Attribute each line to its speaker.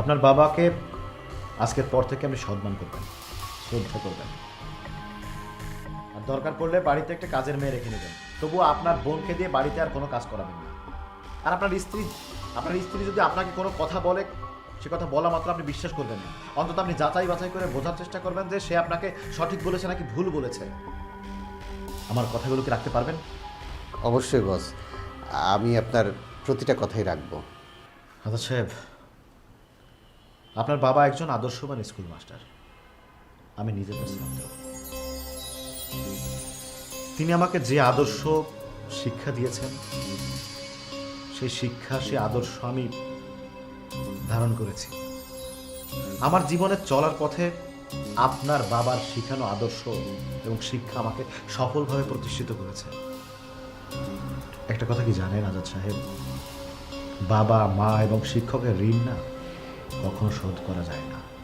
Speaker 1: আপনার বাবাকে আজকের পর থেকে আপনি সম্মান করবেন শ্রদ্ধা করবেন। আর দরকার পড়লে বাড়িতে একটা কাজের মেয়ে রেখে নেবেন তবুও আপনার বোনকে দিয়ে বাড়িতে আর কোনো কাজ করাবেন না। আর আপনার স্ত্রী আপনার স্ত্রী যদি আপনাকে কোনো কথা বলে সে কথা বলা মাত্র আপনি বিশ্বাস করবেন না। অন্তত আপনি যাচাই বাছাই করে বোঝার চেষ্টা করবেন যে সে আপনাকে সঠিক বলেছে নাকি ভুল বলেছে। আমার কথাগুলো কি রাখতে পারবেন?
Speaker 2: অবশ্যই বস। আমি আপনার প্রতিটা কথাই রাখব।
Speaker 1: আচ্ছা সাহেব আপনার বাবা একজন আদর্শবান স্কুল মাস্টার। আমি নিজে তার ছাত্র। তিনি আমাকে যে আদর্শ শিক্ষা দিয়েছেন, সেই শিক্ষা সেই আদর্শ আমি ধারণ করেছি। আমার জীবনে চলার পথে আপনার বাবার শিখানো আদর্শ এবং শিক্ষা আমাকে সফলভাবে প্রতিষ্ঠিত করেছে। একটা কথা কি জানেন আজাদ সাহেব? বাবা, মা এবং শিক্ষকের ঋণ না কখনো শোধ করা যায় না।